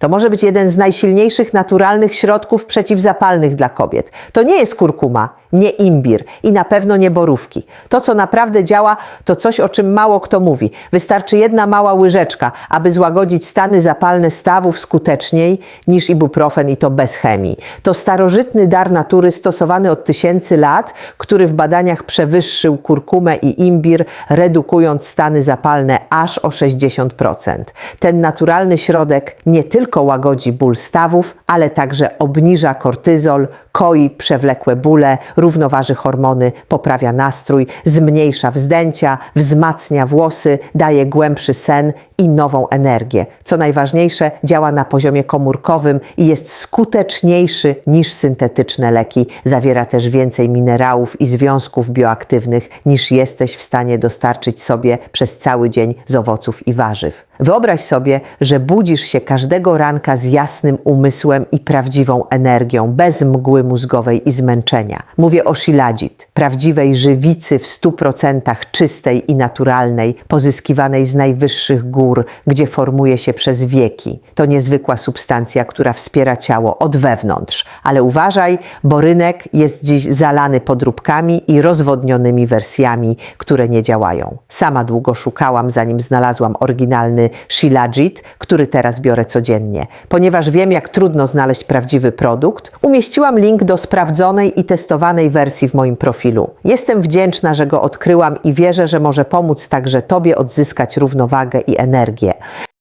To może być jeden z najsilniejszych naturalnych środków przeciwzapalnych dla kobiet. To nie jest kurkuma, nie imbir i na pewno nie borówki. To, co naprawdę działa, to coś, o czym mało kto mówi. Wystarczy jedna mała łyżeczka, aby złagodzić stany zapalne stawów skuteczniej niż ibuprofen i to bez chemii. To starożytny dar natury stosowany od tysięcy lat, który w badaniach przewyższył kurkumę i imbir, redukując stany zapalne aż o 60%. Ten naturalny środek nie tylko łagodzi ból stawów, ale także obniża kortyzol, koi przewlekłe bóle, równoważy hormony, poprawia nastrój, zmniejsza wzdęcia, wzmacnia włosy, daje głębszy sen i nową energię. Co najważniejsze, działa na poziomie komórkowym i jest skuteczniejszy niż syntetyczne leki. Zawiera też więcej minerałów i związków bioaktywnych niż jesteś w stanie dostarczyć sobie przez cały dzień z owoców i warzyw. Wyobraź sobie, że budzisz się każdego ranka z jasnym umysłem i prawdziwą energią, bez mgły mózgowej i zmęczenia. Mówię o shilajit, prawdziwej żywicy w 100% czystej i naturalnej, pozyskiwanej z najwyższych gór, gdzie formuje się przez wieki. To niezwykła substancja, która wspiera ciało od wewnątrz. Ale uważaj, bo rynek jest dziś zalany podróbkami i rozwodnionymi wersjami, które nie działają. Sama długo szukałam, zanim znalazłam oryginalny Shilajit, który teraz biorę codziennie. Ponieważ wiem, jak trudno znaleźć prawdziwy produkt, umieściłam link do sprawdzonej i testowanej wersji w moim profilu. Jestem wdzięczna, że go odkryłam i wierzę, że może pomóc także Tobie odzyskać równowagę i energię. നൽകിയ